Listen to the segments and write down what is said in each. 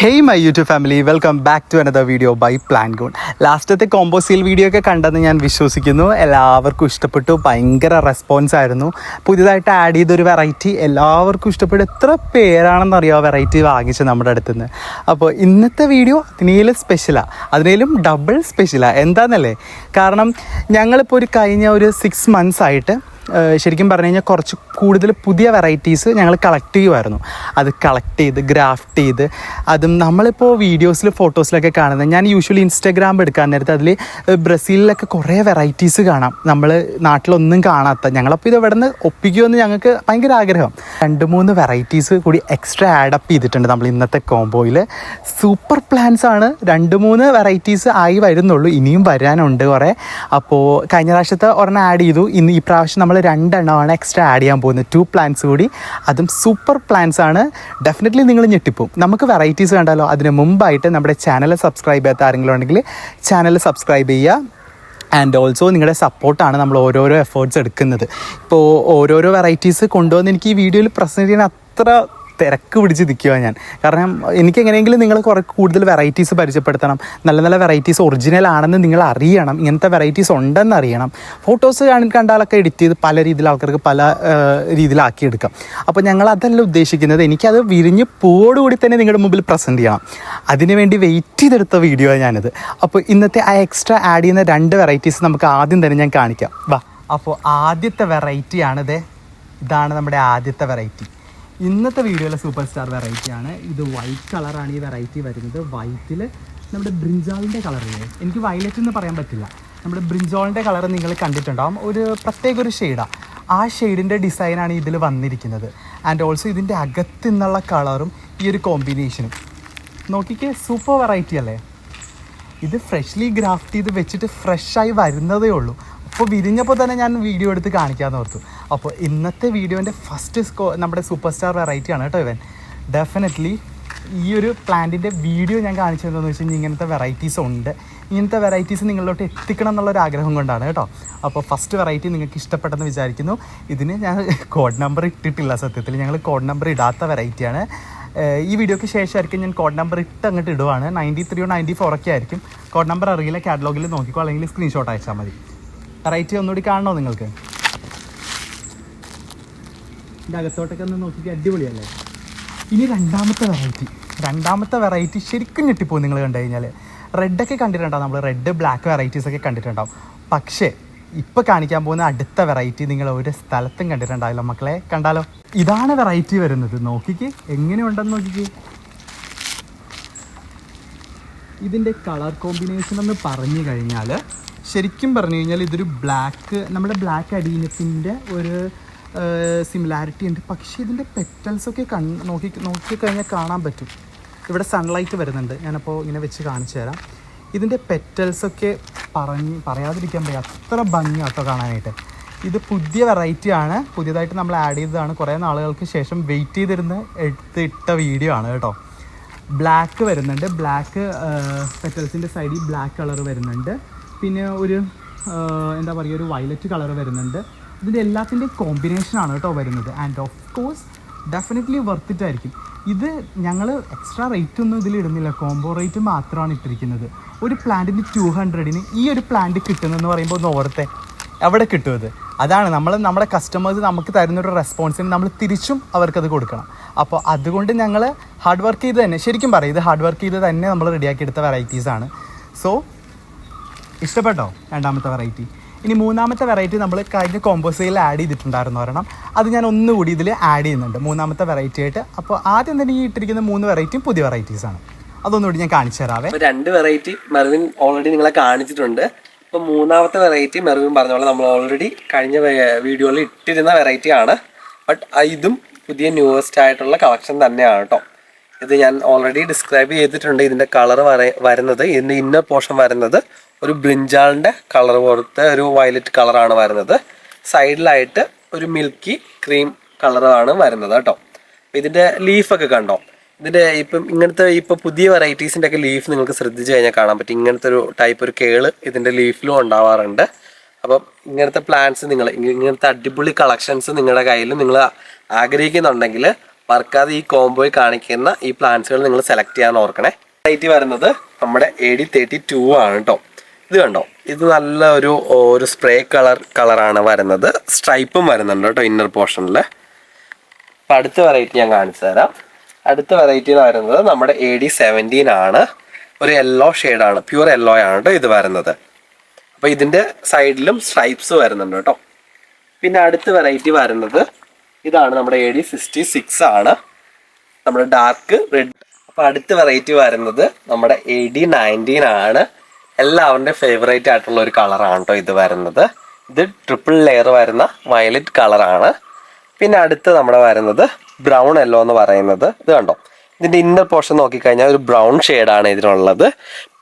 Hey my YouTube family welcome back to another video by പ്ലാൻ ഗോൺ ലാസ്റ്റത്തെ കോമ്പോസീൽ വീഡിയോ ഒക്കെ കണ്ടെന്ന് ഞാൻ വിശ്വസിക്കുന്നു. എല്ലാവർക്കും ഇഷ്ടപ്പെട്ടു. ഭയങ്കര റെസ്പോൺസ് ആയിരുന്നു. പുതിയതായിട്ട് ആഡ് ചെയ്തൊരു വെറൈറ്റി എല്ലാവർക്കും ഇഷ്ടപ്പെട്ടു. എത്ര പേരാണെന്ന് അറിയാമോ വെറൈറ്റി വാങ്ങിച്ചത് നമ്മുടെ അടുത്ത് നിന്ന് അപ്പോൾ ഇന്നത്തെ വീഡിയോ അതിനേലും സ്പെഷ്യലാണ് അതിനേലും ഡബിൾ സ്പെഷ്യലാണ് എന്താണെന്നല്ലേ കാരണം ഞങ്ങളിപ്പോൾ ഒരു കഴിഞ്ഞ ഒരു സിക്സ് മന്ത്സ് ആയിട്ട് ശരിക്കും പറഞ്ഞു കഴിഞ്ഞാൽ കുറച്ച് കൂടുതൽ പുതിയ വെറൈറ്റീസ് ഞങ്ങൾ കളക്ട് ചെയ്യുമായിരുന്നു അത് കളക്ട് ചെയ്ത് ഗ്രാഫ്റ്റ് ചെയ്ത് അതും നമ്മളിപ്പോൾ വീഡിയോസിൽ ഫോട്ടോസിലൊക്കെ കാണുന്നത് ഞാൻ യൂഷ്വലി ഇൻസ്റ്റാഗ്രാം എടുക്കാൻ നേരത്തെ അതിൽ ബ്രസീലിലൊക്കെ കുറേ വെറൈറ്റീസ് കാണാം. നമ്മൾ നാട്ടിലൊന്നും കാണാത്ത ഞങ്ങളപ്പോൾ ഇത് ഇവിടെ നിന്ന് ഒപ്പിക്കുമെന്ന് ഞങ്ങൾക്ക് ഭയങ്കര ആഗ്രഹം. രണ്ട് മൂന്ന് വെറൈറ്റീസ് കൂടി എക്സ്ട്രാ ആഡപ്പ് ചെയ്തിട്ടുണ്ട് നമ്മൾ ഇന്നത്തെ കോംബോയിൽ സൂപ്പർ പ്ലാൻസ് ആണ്. രണ്ട് മൂന്ന് വെറൈറ്റീസ് ആയി വരുന്നുള്ളൂ. ഇനിയും വരാനുണ്ട് കുറേ. അപ്പോൾ കഴിഞ്ഞ പ്രാവശ്യത്തെ ഒരെണ്ണം ആഡ് ചെയ്തു. ഇന്ന് ഈ പ്രാവശ്യം നമ്മൾ രണ്ടെണ്ണമാണ് എക്സ്ട്രാ ആഡ് ചെയ്യാൻ പോകുന്നത്. ടു പ്ലാൻസ് കൂടി. അതും സൂപ്പർ പ്ലാൻസ് ആണ്. ഡെഫിനറ്റ്ലി നിങ്ങൾ ഞെട്ടിപ്പോവും. നമുക്ക് വെറൈറ്റീസ് കണ്ടാലോ? അതിന് മുമ്പായിട്ട് നമ്മുടെ ചാനൽ സബ്സ്ക്രൈബ് ചെയ്യാത്ത ആരെങ്കിലും ഉണ്ടെങ്കിൽ ചാനൽ സബ്സ്ക്രൈബ് ചെയ്യുക. ആൻഡ് ഓൾസോ നിങ്ങളുടെ സപ്പോർട്ടാണ് നമ്മൾ ഓരോരോ എഫേർട്സ് എടുക്കുന്നത്. ഇപ്പോൾ ഓരോരോ വെറൈറ്റീസ് കൊണ്ടുവന്ന് എനിക്ക് ഈ വീഡിയോയിൽ പ്രസന്റ് ചെയ്യാൻ അത്ര തിരക്ക് പിടിച്ച് നിൽക്കുക ഞാൻ. കാരണം എനിക്ക് എങ്ങനെയെങ്കിലും നിങ്ങൾ കുറേ കൂടുതൽ വെറൈറ്റീസ് പരിചയപ്പെടുത്തണം. നല്ല നല്ല വെറൈറ്റീസ് ഒറിജിനൽ ആണെന്ന് നിങ്ങൾ അറിയണം. ഇങ്ങനത്തെ വെറൈറ്റീസ് ഉണ്ടെന്ന് അറിയണം. ഫോട്ടോസ് കണ്ടാലൊക്കെ എഡിറ്റ് ചെയ്ത് പല രീതിയിൽ ആൾക്കാർക്ക് പല രീതിയിലാക്കി എടുക്കാം. അപ്പോൾ ഞങ്ങൾ അതല്ല ഉദ്ദേശിക്കുന്നത്. എനിക്കത് വിരിഞ്ഞ് പൂവോടുകൂടി തന്നെ നിങ്ങളുടെ മുമ്പിൽ പ്രസന്റ് ചെയ്യണം. അതിനുവേണ്ടി വെയിറ്റ് ചെയ്തെടുത്ത വീഡിയോ ഞാനത്. അപ്പോൾ ഇന്നത്തെ ആ എക്സ്ട്രാ ആഡ് ചെയ്യുന്ന രണ്ട് വെറൈറ്റീസ് നമുക്ക് ആദ്യം തന്നെ ഞാൻ കാണിക്കാം. വാ. അപ്പോൾ ആദ്യത്തെ വെറൈറ്റിയാണിത് ഇതാണ് നമ്മുടെ ആദ്യത്തെ വെറൈറ്റി ഇന്നത്തെ വീഡിയോയിലെ സൂപ്പർ സ്റ്റാർ വെറൈറ്റിയാണ് ഇത് വൈറ്റ് കളറാണ് ഈ വെറൈറ്റി വരുന്നത്. വൈറ്റിൽ നമ്മുടെ ബ്രിഞ്ചാളിന്റെ കളറില്ലേ എനിക്ക് വയലറ്റ് എന്ന് പറയാൻ പറ്റില്ല. നമ്മുടെ ബ്രിഞ്ചോളിന്റെ കളർ നിങ്ങൾ കണ്ടിട്ടുണ്ടാകും ഒരു പ്രത്യേക ഒരു ഷെയ്ഡാണ് ആ. ഷെയ്ഡിന്റെ ഡിസൈനാണ് ഇതിൽ വന്നിരിക്കുന്നത്. ആൻഡ് ഓൾസോ ഇതിന്റെ അകത്ത് നിന്നുള്ള കളറും ഈ ഒരു കോമ്പിനേഷനും നോക്കിക്കേ സൂപ്പർ വെറൈറ്റി അല്ലേ? ഇത് ഫ്രഷ്ലി ഗ്രാഫ്റ്റ് ചെയ്ത് വെച്ചിട്ട് ഫ്രഷായി വരുന്നതേ ഉള്ളൂ. അപ്പോൾ വിരിഞ്ഞപ്പോൾ തന്നെ ഞാൻ വീഡിയോ എടുത്ത് കാണിക്കാമെന്ന് ഓർത്തു. അപ്പോൾ ഇന്നത്തെ വീഡിയോന്റെ ഫസ്റ്റ് സ്കോ നമ്മുടെ സൂപ്പർ സ്റ്റാർ വെറൈറ്റി ആണ് കേട്ടോ ഇവൻ. ഡെഫിനറ്റ്ലി ഈ ഒരു പ്ലാന്റിന്റെ വീഡിയോ ഞാൻ കാണിച്ചു കാണിച്ചതെന്ന് വെച്ച് കഴിഞ്ഞാൽ ഇങ്ങനത്തെ വെറൈറ്റീസ് ഉണ്ട്. ഇങ്ങനത്തെ വെറൈറ്റീസ് നിങ്ങളിലോട്ട് എത്തിക്കണം എന്നുള്ളൊരു ആഗ്രഹം കൊണ്ടാണ് കേട്ടോ. അപ്പോൾ ഫസ്റ്റ് വെറൈറ്റി നിങ്ങൾക്ക് ഇഷ്ടപ്പെട്ടെന്ന് വിചാരിക്കുന്നു. ഇതിന് ഞാൻ കോഡ് നമ്പർ ഇട്ടിട്ടില്ല സത്യത്തിൽ. ഞങ്ങൾ കോഡ് നമ്പർ ഇടാത്ത വെറൈറ്റിയാണ് ഈ വീഡിയോയ്ക്ക് ശേഷമായിരിക്കും ഞാൻ കോഡ് നമ്പർ ഇട്ട് അങ്ങോട്ട് ഇടുവാണ്. നയന്റി ത്രീയോ നയന്റി ഫോറൊക്കെ ആയിരിക്കും. കോഡ് നമ്പർ അറിയില്ല. കാറ്റലോഗിൽ നോക്കിക്കോ. അല്ലെങ്കിൽ സ്ക്രീൻഷോട്ട് അയച്ചാൽ മതി. വെറൈറ്റി ഒന്നുകൂടി കാണണോ നിങ്ങൾക്ക്? ഇതിന്റെ അകത്തോട്ടൊക്കെ ഒന്ന് നോക്കിയിട്ട് അടിപൊളിയല്ലേ? ഇനി രണ്ടാമത്തെ വെറൈറ്റി രണ്ടാമത്തെ വെറൈറ്റി ശരിക്കും ഞെട്ടിപ്പോകും നിങ്ങൾ കണ്ടു കഴിഞ്ഞാൽ. റെഡൊക്കെ കണ്ടിട്ടുണ്ടാവും നമ്മൾ റെഡ് ബ്ലാക്ക് വെറൈറ്റീസ് ഒക്കെ കണ്ടിട്ടുണ്ടാവും. പക്ഷേ ഇപ്പോൾ കാണിക്കാൻ പോകുന്ന അടുത്ത വെറൈറ്റി നിങ്ങൾ ഒരു സ്ഥലത്തും കണ്ടിട്ടുണ്ടാവില്ല മക്കളെ. കണ്ടാലോ? ഇതാണ് വെറൈറ്റി വരുന്നത്. നോക്കിക്ക്. എങ്ങനെയുണ്ടെന്ന് നോക്കിക്കേ. ഇതിന്റെ കളർ കോമ്പിനേഷൻ എന്ന് പറഞ്ഞു കഴിഞ്ഞാൽ ശരിക്കും പറഞ്ഞു കഴിഞ്ഞാൽ ഇതൊരു ബ്ലാക്ക് നമ്മുടെ ബ്ലാക്ക് അഡീനത്തിന്റെ ഒരു സിമിലാരിറ്റി ഉണ്ട്. പക്ഷേ ഇതിന്റെ പെറ്റൽസൊക്കെ കൺ നോക്കി നോക്കിക്കഴിഞ്ഞാൽ കാണാൻ പറ്റും. ഇവിടെ സൺലൈറ്റ് വരുന്നുണ്ട്. ഞാനപ്പോൾ ഇങ്ങനെ വെച്ച് കാണിച്ചു തരാം. ഇതിന്റെ പെറ്റൽസൊക്കെ പറഞ്ഞ് പറയാതിരിക്കാൻ പറ്റും അത്ര ഭംഗിയാട്ടോ കാണാനായിട്ട്. ഇത് പുതിയ വെറൈറ്റി ആണ്. പുതിയതായിട്ട് നമ്മൾ ആഡ് ചെയ്തതാണ്. കുറേ നാളുകൾക്ക് ശേഷം വെയിറ്റ് ചെയ്തിരുന്ന് എടുത്തിട്ട വീഡിയോ ആണ് കേട്ടോ. ബ്ലാക്ക് വരുന്നുണ്ട്. ബ്ലാക്ക് പെറ്റൽസിന്റെ സൈഡിൽ ബ്ലാക്ക് കളർ വരുന്നുണ്ട്. പിന്നെ ഒരു എന്താ പറയുക ഒരു വയലറ്റ് കളർ വരുന്നുണ്ട്. ഇതിന്റെ എല്ലാത്തിന്റെയും കോമ്പിനേഷനാണ് കേട്ടോ വരുന്നത്. And of course definitely worth it ആയിരിക്കും. ഇത് ഞങ്ങൾ എക്സ്ട്രാ റേറ്റ് ഒന്നും ഇതിൽ ഇടുന്നില്ല. കോംബോ റേറ്റ് മാത്രമാണ് ഇട്ടിരിക്കുന്നത്. ഒരു പ്ലാന്റിന് ടു ഹൺഡ്രഡിന് ഈ ഒരു പ്ലാന്റ് കിട്ടുന്നതെന്ന് പറയുമ്പോൾ ഒന്ന് ഓർത്തെ. എവിടെ കിട്ടും അതാണ് നമ്മൾ നമ്മുടെ കസ്റ്റമേഴ്സ് നമുക്ക് തരുന്നൊരു റെസ്പോൺസിന് നമ്മൾ തിരിച്ചും അവർക്കത് കൊടുക്കണം. അപ്പോൾ അതുകൊണ്ട് ഞങ്ങൾ ഹാർഡ് വർക്ക് ചെയ്ത് തന്നെ ശരിക്കും പറയും ഇത് ഹാർഡ് വർക്ക് ചെയ്ത് തന്നെ നമ്മൾ റെഡിയാക്കി എടുത്ത വെറൈറ്റീസാണ് സോ ഇഷ്ടപ്പെട്ടോ രണ്ടാമത്തെ വെറൈറ്റി ഇനി മൂന്നാമത്തെ വെറൈറ്റി നമ്മൾ കഴിഞ്ഞ കോമ്പോസയിൽ ആഡ് ചെയ്തിട്ടുണ്ടായിരുന്നു ഒരെണ്ണം. അത് ഞാൻ ഒന്നുകൂടി ഇതിൽ ആഡ് ചെയ്യുന്നുണ്ട് മൂന്നാമത്തെ വെറൈറ്റി ആയിട്ട്. അപ്പോൾ ആദ്യം തന്നെ ഈ ഇട്ടിരിക്കുന്ന മൂന്ന് വെറൈറ്റിയും പുതിയ വെറൈറ്റീസ് ആണ്. അതൊന്നുകൂടി ഞാൻ കാണിച്ചു തരാവേ. രണ്ട് വെറൈറ്റി മെറിവിൻ ഓൾറെഡി നിങ്ങളെ കാണിച്ചിട്ടുണ്ട്. ഇപ്പോൾ മൂന്നാമത്തെ വെറൈറ്റി മെറിവിൻ പറഞ്ഞപോലെ നമ്മൾ ഓൾറെഡി കഴിഞ്ഞ വീഡിയോയിൽ ഇട്ടിരുന്ന വെറൈറ്റി ആണ്. ബട്ട് ഇതും പുതിയ ന്യൂവസ്റ്റ് ആയിട്ടുള്ള കളക്ഷൻ തന്നെയാണ് കേട്ടോ ഇത് ഞാൻ ഓൾറെഡി ഡിസ്ക്രൈബ് ചെയ്തിട്ടുണ്ട് ഇതിന്റെ കളർ വരുന്നത്. ഇതിന്റെ ഇന്നർ പോർഷൻ വരുന്നത് ഒരു ബ്രിഞ്ചാളിന്റെ കളർ പോലത്തെ ഒരു വയലറ്റ് കളറാണ് വരുന്നത്. സൈഡിലായിട്ട് ഒരു മിൽക്കി ക്രീം കളറാണ് വരുന്നത് കേട്ടോ ഇതിന്റെ ലീഫൊക്കെ കണ്ടോ? ഇതിന്റെ ഇപ്പം ഇങ്ങനത്തെ ഇപ്പോൾ പുതിയ വെറൈറ്റീസിന്റെ ഒക്കെ ലീഫ് നിങ്ങൾക്ക് ശ്രദ്ധിച്ചു കഴിഞ്ഞാൽ കാണാൻ പറ്റും. ഇങ്ങനത്തെ ഒരു ടൈപ്പ് ഒരു കേൾ ഇതിന്റെ ലീഫിലും ഉണ്ടാവാറുണ്ട്. അപ്പം ഇങ്ങനത്തെ പ്ലാന്റ്സ് നിങ്ങൾ ഇങ്ങനത്തെ അടിപൊളി കളക്ഷൻസ് നിങ്ങളുടെ കയ്യിൽ നിങ്ങൾ ആഗ്രഹിക്കുന്നുണ്ടെങ്കിൽ മറക്കാതെ ഈ കോംബോയിൽ കാണിക്കുന്ന ഈ പ്ലാന്റ്സുകൾ നിങ്ങൾ സെലക്ട് ചെയ്യാൻ ഓർക്കണേ. റേറ്റ് വരുന്നത് നമ്മുടെ എ ഡി തേർട്ടി ടു ആണ് കേട്ടോ ഇത് കണ്ടോ? ഇത് നല്ല ഒരു ഒരു സ്പ്രേ കളർ കളറാണ് വരുന്നത്. സ്ട്രൈപ്പും വരുന്നുണ്ട് കേട്ടോ ഇന്നർ പോർഷനിൽ അപ്പം അടുത്ത വെറൈറ്റി ഞാൻ കാണിച്ചു തരാം. അടുത്ത വെറൈറ്റി എന്ന് പറയുന്നത് നമ്മുടെ എ ഡി സെവന്റീൻ ആണ്. ഒരു യെല്ലോ ഷെയ്ഡാണ് പ്യുവർ യെല്ലോ ആണ് കേട്ടോ ഇത് വരുന്നത്. അപ്പോൾ ഇതിന്റെ സൈഡിലും സ്ട്രൈപ്സ് വരുന്നുണ്ട് കേട്ടോ. പിന്നെ അടുത്ത വെറൈറ്റി വരുന്നത് ഇതാണ് നമ്മുടെ എ ഡി സിക്സ്റ്റി സിക്സ് ആണ്. നമ്മുടെ ഡാർക്ക് റെഡ് അപ്പോൾ അടുത്ത വെറൈറ്റി വരുന്നത് നമ്മുടെ എ ഡി നയന്റീൻ ആണ്. എല്ലാവരുടെയും ഫേവറേറ്റ് ആയിട്ടുള്ള ഒരു കളറാണ് കേട്ടോ ഇത് വരുന്നത്. ഇത് ട്രിപ്പിൾ ലെയർ വരുന്ന വയലറ്റ് കളറാണ് പിന്നെ അടുത്ത് നമ്മുടെ വരുന്നത് ബ്രൗൺ യെല്ലോ എന്ന് പറയുന്നത്. ഇത് കണ്ടോ? ഇതിന്റെ ഇന്നർ പോർഷൻ നോക്കിക്കഴിഞ്ഞാൽ ഒരു ബ്രൗൺ ഷെയ്ഡാണ് ഇതിനുള്ളത്.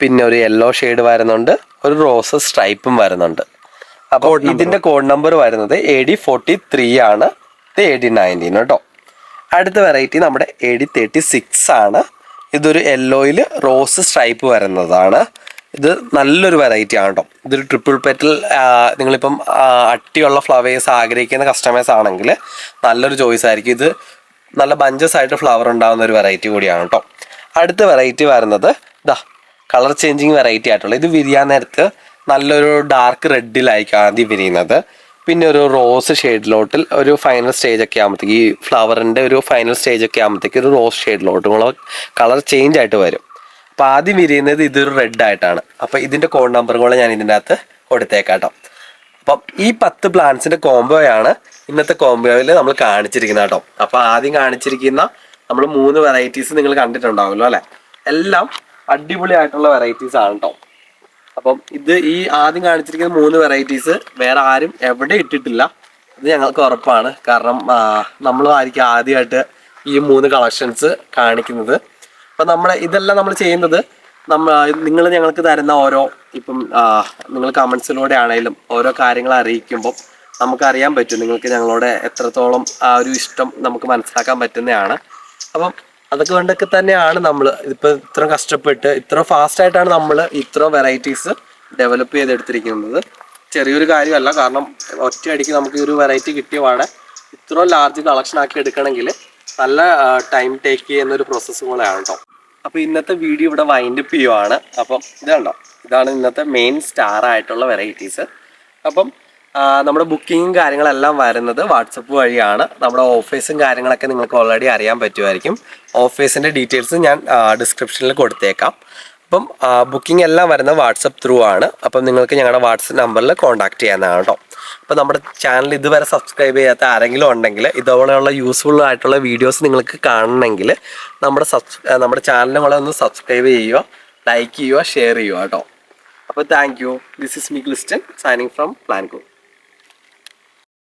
പിന്നെ ഒരു യെല്ലോ ഷെയ്ഡ് വരുന്നുണ്ട്. ഒരു റോസ് സ്ട്രൈപ്പും വരുന്നുണ്ട്. അപ്പോൾ ഇതിന്റെ കോഡ് നമ്പർ വരുന്നത് എ ഡി ഫോർട്ടി ത്രീ ആണ്. ഇത് എ ഡി നയന്റീൻ കേട്ടോ അടുത്ത വെറൈറ്റി നമ്മുടെ എ ഡി തേർട്ടി സിക്സ് ആണ്. ഇതൊരു യെല്ലോയിൽ റോസ് സ്ട്രൈപ്പ് വരുന്നതാണ്. ഇത് നല്ലൊരു വെറൈറ്റി ആണ് കേട്ടോ ഇതൊരു ട്രിപ്പിൾ പെറ്റൽ നിങ്ങളിപ്പം അട്ടിയുള്ള ഫ്ലവേഴ്സ് ആഗ്രഹിക്കുന്ന കസ്റ്റമേഴ്സ് ആണെങ്കിൽ നല്ലൊരു ചോയ്സ് ആയിരിക്കും. ഇത് നല്ല ബഞ്ചസ് ആയിട്ട് ഫ്ലവർ ഉണ്ടാകുന്ന ഒരു വെറൈറ്റി കൂടിയാണ് കേട്ടോ അടുത്ത വെറൈറ്റി വരുന്നത് ഇതാ കളർ ചേഞ്ചിങ് വെറൈറ്റി ആയിട്ടുള്ള. ഇത് വിരിയാൻ നേരത്ത് നല്ലൊരു ഡാർക്ക് റെഡിലായിരിക്കും ആദ്യം വിരിയുന്നത്. പിന്നെ ഒരു റോസ് ഷെയ്ഡിലോട്ടിൽ ഒരു ഫൈനൽ സ്റ്റേജ് ഒക്കെ ആകുമ്പോഴത്തേക്ക് ഈ ഫ്ലവറിന്റെ ഒരു ഫൈനൽ സ്റ്റേജ് ഒക്കെ ആകുമ്പോഴത്തേക്ക് ഒരു റോസ് ഷെയ്ഡിലോട്ട് കളർ ചേഞ്ച് ആയിട്ട് വരും. അപ്പോൾ ആദ്യം വിരിയുന്നത് ഇതൊരു റെഡ് ആയിട്ടാണ്. അപ്പോൾ ഇതിന്റെ കോഡ് നമ്പർ കൂടെ ഞാൻ ഇതിന്റെ അകത്ത് കൊടുത്തേക്കാട്ടോ. അപ്പം ഈ പത്ത് പ്ലാന്റ്സിന്റെ കോംബോയാണ് ഇന്നത്തെ കോംബോയിൽ നമ്മൾ കാണിച്ചിരിക്കുന്നത് കേട്ടോ. അപ്പോൾ ആദ്യം കാണിച്ചിരിക്കുന്ന നമ്മൾ മൂന്ന് വെറൈറ്റീസ് നിങ്ങൾ കണ്ടിട്ടുണ്ടാവുമല്ലോ അല്ലേ? എല്ലാം അടിപൊളിയായിട്ടുള്ള വെറൈറ്റീസ് ആണ് കേട്ടോ അപ്പം ഇത് ഈ ആദ്യം കാണിച്ചിരിക്കുന്ന മൂന്ന് വെറൈറ്റീസ് വേറെ ആരും എവിടെ ഇട്ടിട്ടില്ല. അത് ഞങ്ങൾക്ക് ഉറപ്പാണ്. കാരണം നമ്മൾ ആയിരിക്കും ആദ്യമായിട്ട് ഈ മൂന്ന് കളക്ഷൻസ് കാണിക്കുന്നത്. അപ്പം നമ്മൾ ഇതെല്ലാം നമ്മൾ ചെയ്യുന്നത് നമ്മ നിങ്ങൾ ഞങ്ങൾക്ക് തരുന്ന ഓരോ ഇപ്പം നിങ്ങൾ കമൻസിലൂടെ ആണെങ്കിലും ഓരോ കാര്യങ്ങൾ അറിയിക്കുമ്പോൾ നമുക്കറിയാൻ പറ്റും. നിങ്ങൾക്ക് ഞങ്ങളോട് എത്രത്തോളം ആ ഒരു ഇഷ്ടം നമുക്ക് മനസ്സിലാക്കാൻ പറ്റുന്നതാണ്. അപ്പം അതൊക്കെ കൊണ്ടൊക്കെ തന്നെയാണ് നമ്മൾ ഇപ്പൊ ഇത്ര കഷ്ടപ്പെട്ട് ഇത്ര ഫാസ്റ്റ് ആയിട്ടാണ് നമ്മൾ ഇത്ര വെറൈറ്റീസ് ഡെവലപ്പ് ചെയ്തെടുത്തിരിക്കുന്നത്. ചെറിയൊരു കാര്യമല്ല കാരണം ഒറ്റയടിക്ക് നമുക്ക് ഒരു വെറൈറ്റി കിട്ടിയ പാടെ ഇത്ര ലാർജ് കളക്ഷൻ ആക്കി എടുക്കണമെങ്കിൽ നല്ല ടൈം ടേക്ക് ചെയ്യുന്ന ഒരു പ്രോസസ്സ് കൂടെയാണ് കേട്ടോ അപ്പോൾ ഇന്നത്തെ വീഡിയോ ഇവിടെ വൈൻഡപ്പ് ചെയ്യുവാണ്. അപ്പം ഇത് കണ്ടോ ഇതാണ് ഇന്നത്തെ മെയിൻ സ്റ്റാർ ആയിട്ടുള്ള വെറൈറ്റീസ് അപ്പം നമ്മുടെ ബുക്കിങ്ങും കാര്യങ്ങളെല്ലാം വരുന്നത് വാട്സപ്പ് വഴിയാണ്. നമ്മുടെ ഓഫീസും കാര്യങ്ങളൊക്കെ നിങ്ങൾക്ക് ഓൾറെഡി അറിയാൻ പറ്റുമായിരിക്കും. ഓഫീസിന്റെ ഡീറ്റെയിൽസ് ഞാൻ ഡിസ്ക്രിപ്ഷനിൽ കൊടുത്തേക്കാം. അപ്പം ബുക്കിംഗ് എല്ലാം വരുന്നത് വാട്സപ്പ് ത്രൂ ആണ്. അപ്പം നിങ്ങൾക്ക് ഞങ്ങളുടെ വാട്സപ്പ് നമ്പറിൽ കോൺടാക്ട് ചെയ്യാനാണ് കേട്ടോ അപ്പോൾ നമ്മുടെ ചാനൽ ഇതുവരെ സബ്സ്ക്രൈബ് ചെയ്യാത്ത ആരെങ്കിലും ഉണ്ടെങ്കിൽ ഇതുപോലെയുള്ള യൂസ്ഫുൾ ആയിട്ടുള്ള വീഡിയോസ് നിങ്ങൾക്ക് കാണണമെങ്കിൽ നമ്മുടെ സബ്സ് നമ്മുടെ ചാനലും ഒന്ന് സബ്സ്ക്രൈബ് ചെയ്യുക ലൈക്ക് ചെയ്യുക ഷെയർ ചെയ്യുക കേട്ടോ അപ്പോൾ thank you this is me ക്ലിസ്റ്റൻ signing from പ്ലാൻകോ